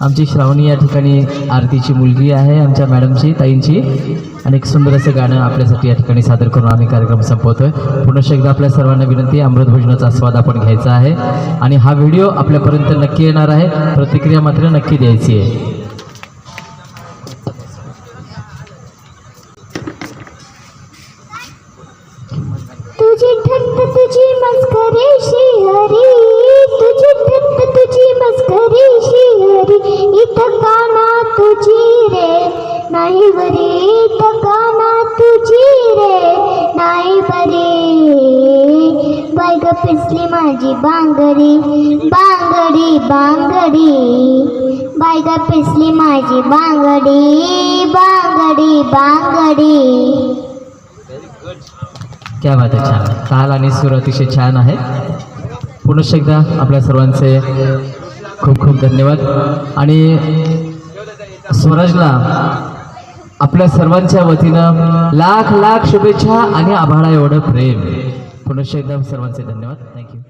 आमची श्रावणी या ठिकाणी आरतीची मुलगी आहे आमच्या मॅडमची ताईंची. आणि एक सुंदर असं गाणं आपल्यासाठी या ठिकाणी सादर करून आम्ही कार्यक्रम संपवतोय. पुनश्च एकदा आपल्या सर्वांना विनंती अमृत भोजनाचा आस्वाद आपण घ्यायचा आहे. आणि हा व्हिडिओ आपल्यापर्यंत नक्की येणार आहे. प्रतिक्रिया मात्र नक्की द्यायची आहे. तुझी तुझी मस्करी पिसली माझी बांगडी बांगडी बांगडी. बाय पिसली माझी बांगडी बांगडी बांगडी. क्या बात आहे छान. ताल आणि सूर अतिशय छान आहे पुनश एकदा आपल्या सर्वांचे खूप खूप धन्यवाद. आणि स्वराजला आपल्या सर्वांच्या वतीनं लाख लाख शुभेच्छा आणि आभाळा एवढं प्रेम. पुनश्च एकदा सर्वांचे धन्यवाद. थँक्यू